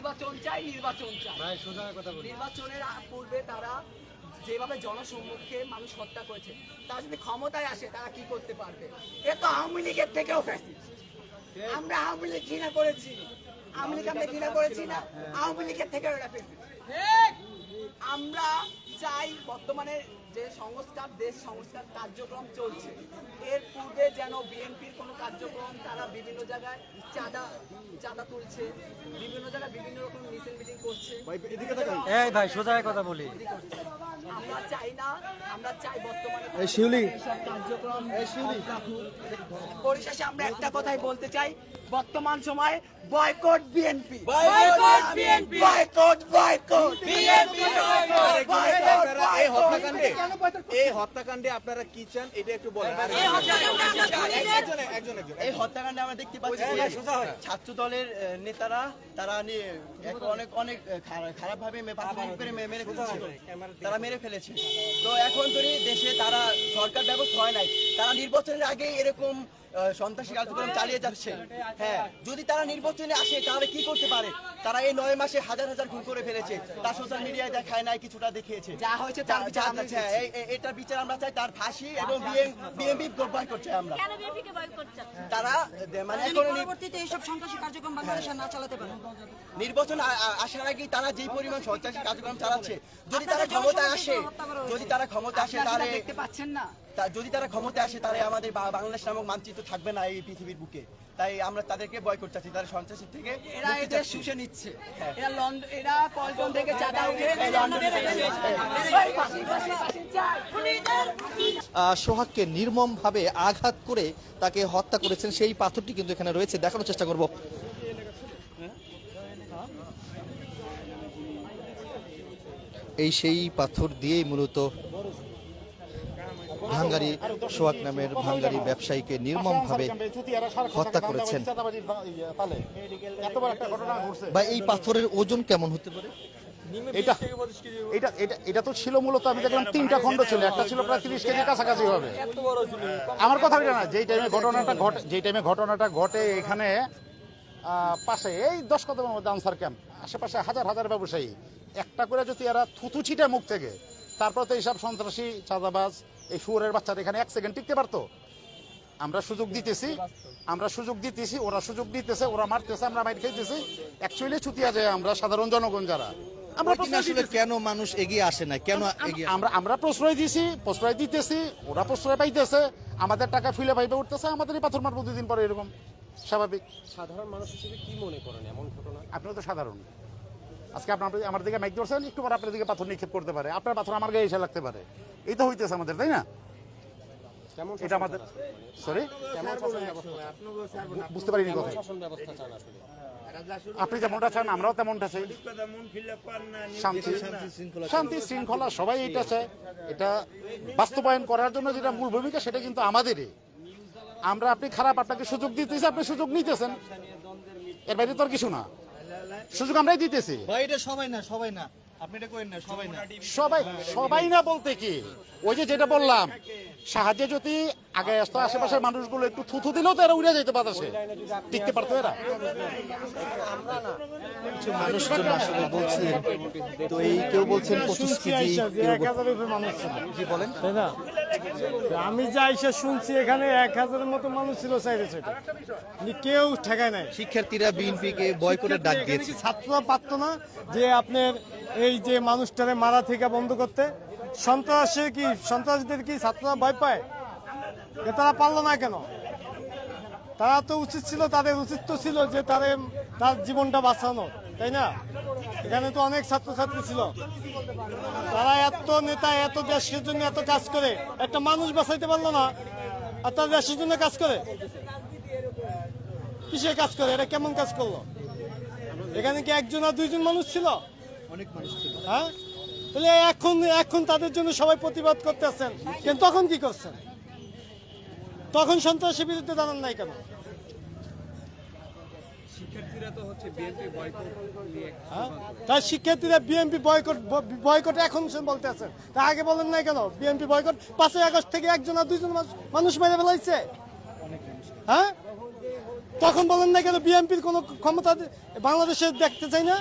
নির্বাচন চাই নির্বাচন চাই। ভাই সোজা কথা বলি। নির্বাচনের পূর্বে তারা যেভাবে জনসম্মুখে মানুষ হত্যা করেছে তারা যদি ক্ষমতায় আসে তারা কি করতে পারবে? এ তো আওয়ামী লীগের থেকেও ফ্যাসিস্ট আমরা আওয়ামী লীগ ঘৃণা করেছি। আওয়ামী লীগ আমরা ঘৃণা করেছি না আওয়ামী লীগের থেকে আমরা চাই বর্তমানে যে সংস্কার দেশ সংস্কার কার্যক্রম চলছে। এর পূর্বে যেন বিএনপির কোনো কার্যক্রম তারা বিভিন্ন জায়গায় চাঁদা চাঁদা তুলছে বিভিন্ন জায়গায় বিভিন্ন রকম মিছিল মিটিং করছে। এই ভাই সোজা কথা বলি। আমরা চাই না আমরা চাই বর্তমানে কার্যক্রম। পরিশেষে আমরা একটা কথাই বলতে চাই বর্তমান সময়ে boycott BNP. Boycott BNP. Boycott boycott BNP boycott এই হত্যাকাণ্ডে এই হত্যাকাণ্ডে আপনারা কি চান এটা একটু বলেন। এই হত্যাকাণ্ডে আমরা দেখতে পাচ্ছি ছাত্র দলের নেতারা তারা অনেক অনেক খারাপ ভাবে মেরে ফেলেছে। তারা মেরে ফেলেছে। তো এখন ধরে দেশে তারা সরকার ব্যবস্থা হয় নাই। তারা নির্বাচনের আগে এরকম সন্ত্রাসী কার্যক্রম চালিয়ে যাচ্ছে। হ্যাঁ যদি তারা নির্বাচনে আসে তাহলে কি করতে পারে? তারা এই নয় মাসে হাজার হাজার খুন করে ফেলেছে। তা সোশ্যাল মিডিয়ায় দেখায় নাই কিছুটা দেখিয়েছে। যা হয়েছে তার বিচার যা- আমরা হ্যাঁ, এটার বিচার আমরা চাই তার ফাঁসি এবং করছে আমরা। কেন বিএনপিকে বয়কট চাচ্ছেন তারা দে- মানে যেন এখন নি- পরবর্তীতে এইসব সন্ত্রাসী কার্যক্রম বাংলাদেশে না চালাতে পারে। নির্বাচন আসার আগেই তারা যেই পরিমাণ সন্ত্রাসী কার্যক্রম চালাচ্ছে যদি তারা ক্ষমতায় আসে। যদি তারা ক্ষমতা আসে তাহলে দেখতে পাচ্ছেন না। যদি তারা ক্ষমতায় আসে তাহলে আমাদের বাংলাদেশ নামক মানচিত্র থাকবে না এই পৃথিবীর বুকে। তাই আমরা তাদেরকে বয়কট চাচ্ছি তারা সন্ত্রাসী থেকে এরা এদের শুষে নিচ্ছে। হ্যাঁ। এরা লন্ডন এরা পল্টন থেকে চাঁদা উঠে ফাঁসি চাই। আহ, সোহাগকে নির্মমভাবে আঘাত করে তাকে হত্যা করেছেন সেই পাথরটি কিন্তু এখানে রয়েছে দেখানোর চেষ্টা করব। এই সেই পাথর দিয়েই মূলত ভাঙ্গারি সোহাগ নামের ভাঙ্গারি ব্যবসায়ীকে নির্মমভাবে হত্যা করেছেন। বা এই পাথরের ওজন কেমন হতে পারে? এটা এটা এটা এটা তো ছিল মূলত, আমি দেখলাম তিনটা খণ্ড ছিল, একটা ছিল প্রায় তিরিশ কেজি কাছাকাছি হবে। আমার কথা এটা না, যেই টাইমে ঘটনাটা ঘটে, যেই টাইমে ঘটনাটা ঘটে এখানে পাশে, এই দশ কদমের মধ্যে আনসার ক্যাম্প আশেপাশে হাজার হাজার ব্যবসায়ী। একটা করে যদি এরা থুতু ছিটে মুখ থেকে, তারপর তো এইসব সন্ত্রাসী, চাঁদাবাজ এই শুয়োরের বাচ্চারা এখানে এক সেকেন্ড টিকতে পারতো? আমরা সুযোগ দিতেছি আমরা সুযোগ দিতেছি ওরা সুযোগ দিতেছে ওরা মারতেছে আমরা মাইর খাইতেছি। অ্যাকচুয়ালি চুতিয়া যায় আমরা সাধারণ জনগণ যারা। আমরা আসলে কেন মানুষ এগিয়ে আসে না? কেন এগিয়ে আমরা আমরা প্রশ্রয় দিছি প্রশ্রয় দিতেছি ওরা প্রশ্রয় পাইতেছে আমাদের টাকা ফিলে পাইবে উঠতেছে আমাদের এই পাথর মার প্রতিদিন পরে এরকম। স্বাভাবিক। সাধারণ মানুষ হিসেবে কি মনে করেন এমন ঘটনা? আপনিও তো সাধারণ। আজকে আপনার আমার দিকে মাইক ধরছেন একটু পর আপনার দিকে পাথর নিক্ষেপ করতে পারে। আপনার পাথর আমার গায়ে এসে লাগতে পারে। এই তো হইতেছে আমাদের তাই না? এটা আমাদের সরি বুঝতে পারিনি কথা। শাসন ব্যবস্থা চান আসলে আপনি যেমনটা চান আমরাও তেমনটা চাই। শান্তি শান্তি শৃঙ্খলা সবাই এটা চায়। এটা বাস্তবায়ন করার জন্য যেটা মূল ভূমিকা সেটা কিন্তু আমাদেরই। আমরা আপনি খারাপ আপনাকে সুযোগ দিতেছি আপনি সুযোগ নিতেছেন। এর বাইরে তো আর কিছু না। সুযোগ আমরাই দিতেছি। ভাই এটা সবাই না সবাই না। আপনি এটা করেন না সবাই না। সবাই সবাই না বলতে কি? ওই যে যেটা বললাম সাহায্যে যদি আগে আসতো আশেপাশের মানুষগুলো একটু থুথু দিলেও তো এরা উড়ে যেতে বাতাসে টিকতে পারতো এরা। কিছু মানুষজন আসলে বলছিলেন তো এই কেউ বলছেন পঁচিশ কেজি কেউ বল- জি বলেন। তাই না? আমি যা এসে শুনছি এখানে এক হাজারের মতো মানুষ ছিল চাইতে সেটা কেউ ঠেকায় নাই। শিক্ষার্থীরা বিএনপি কে বয়কটের ডাক দিয়েছে। ছাত্ররা পারতো না যে আপনার এই যে মানুষটারে মারা থেকে বন্ধ করতে? সন্ত্রাসে কি সন্ত্রাসীদের কি ছাত্ররা ভয় পায়? যে তারা পারল না কেন? তারা তো উচিত ছিল তাদের উচিত তো ছিল যে তাদের তার জীবনটা বাঁচানো তাই না? এখানে তো অনেক ছাত্রছাত্রী ছিল। তারা এত নেতা এত দেশের জন্য এত কাজ করে একটা মানুষ বাঁচাইতে পারল না আর তারা দেশের জন্য কাজ করে। কিসের কাজ করে? এটা কেমন কাজ করল? এখানে কি একজন আর দুইজন মানুষ ছিল? অনেক মানুষ ছিল। হ্যাঁ? তাহলে এখন এখন তাদের জন্য সবাই প্রতিবাদ করতেছেন। কিন্তু তখন কি করছেন? তখন সন্ত্রাসের বিরুদ্ধে দাঁড়ান নাই কেন? হ্যাঁ? তার শিক্ষার্থীরা বিএনপি বয়কট বয়কট এখন বলতে আছেন তা আগে বলেন নাই কেন? বিএনপি বয়কট পাঁচই আগস্ট থেকে একজন আর দুইজন মানুষ- মানুষ মেরে ফেলাইছে। হ্যাঁ? তখন বলেন না কেন? বিএনপির কোনো ক্ষমতা বাংলাদেশে দেখতে চাই না?